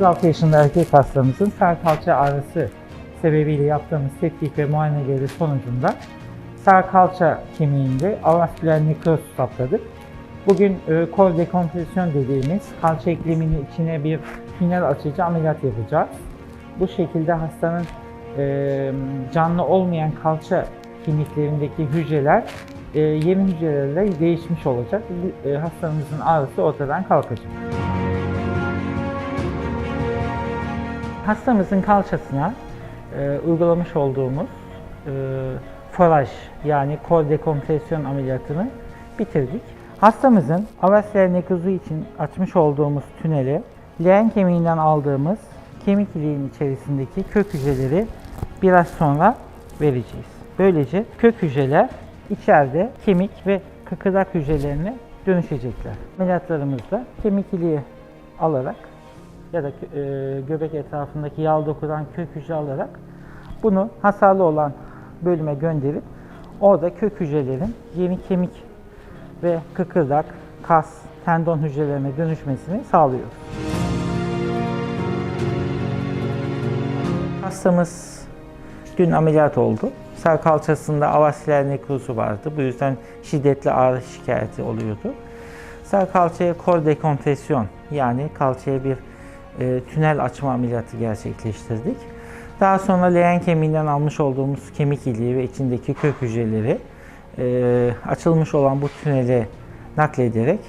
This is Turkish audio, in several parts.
36 yaşında erkek hastamızın sağ kalça ağrısı sebebiyle yaptığımız tetkik ve muayeneleri sonucunda sağ kalça kemiğinde avasküler nekroz saptadık. Bugün e, kol dekompresyon dediğimiz kalça ekleminin içine bir tünel açıcı ameliyat yapacağız. Bu şekilde hastanın e, canlı olmayan kalça kemiklerindeki hücreler e, yeni hücrelerle değişmiş olacak. E, hastamızın ağrısı ortadan kalkacak. Hastamızın kalçasına e, uygulamış olduğumuz e, foraj yani kol dekompresyon ameliyatını bitirdik. Hastamızın avasküler nekrozu için açmış olduğumuz tüneli leğen kemiğinden aldığımız kemik iliğin içerisindeki kök hücreleri biraz sonra vereceğiz. Böylece kök hücreler içeride kemik ve kıkırdak hücrelerine dönüşecekler. Ameliyatlarımızda kemik iliği alarak ya da e, göbek etrafındaki yağ dokudan kök hücre alarak bunu hasarlı olan bölüme gönderip orada kök hücrelerin yeni kemik ve kıkırdak, kas, tendon hücrelerine dönüşmesini sağlıyoruz. Hastamız dün ameliyat oldu. Sağ kalçasında avasküler nekrozu vardı. Bu yüzden şiddetli ağrı şikayeti oluyordu. Sağ kalçaya kor dekompresyon yani kalçaya bir e, tünel açma ameliyatı gerçekleştirdik. Daha sonra leğen kemiğinden almış olduğumuz kemik iliği ve içindeki kök hücreleri e, açılmış olan bu tünele naklederek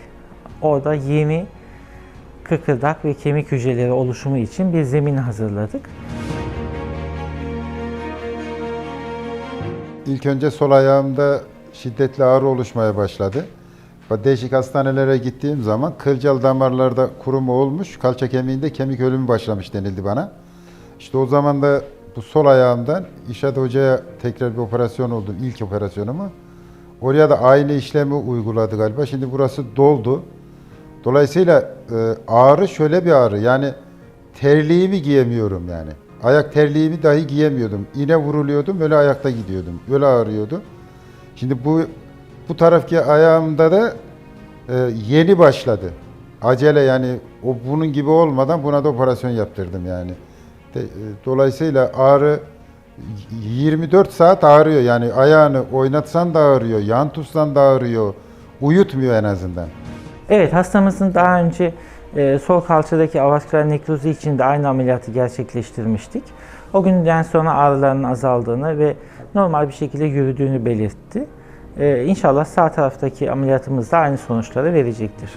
orada yeni kıkırdak ve kemik hücreleri oluşumu için bir zemin hazırladık. İlk önce sol ayağımda şiddetli ağrı oluşmaya başladı. Değişik hastanelere gittiğim zaman kılcal damarlarda kuruma olmuş, kalça kemiğinde kemik ölümü başlamış denildi bana. İşte o zaman da bu sol ayağımdan İşat Hoca'ya tekrar bir operasyon oldu, ilk operasyonumu. Oraya da aynı işlemi uyguladı galiba. Şimdi burası doldu. Dolayısıyla e, ağrı şöyle bir ağrı. Yani terliğimi giyemiyorum yani. Ayak terliğimi dahi giyemiyordum. İğne vuruluyordum, öyle ayakta gidiyordum. Öyle ağrıyordu. Şimdi bu bu taraftaki ayağımda da e, yeni başladı. Acele yani o bunun gibi olmadan buna da operasyon yaptırdım yani. De- e, dolayısıyla ağrı 24 saat ağrıyor. Yani ayağını oynatsan da ağrıyor, yan tutsan da ağrıyor. Uyutmuyor en azından. Evet hastamızın daha önce e, sol kalçadaki avasküler nekrozu için de aynı ameliyatı gerçekleştirmiştik. O günden sonra ağrılarının azaldığını ve normal bir şekilde yürüdüğünü belirtti. E, inşallah sağ taraftaki ameliyatımız da aynı sonuçları verecektir.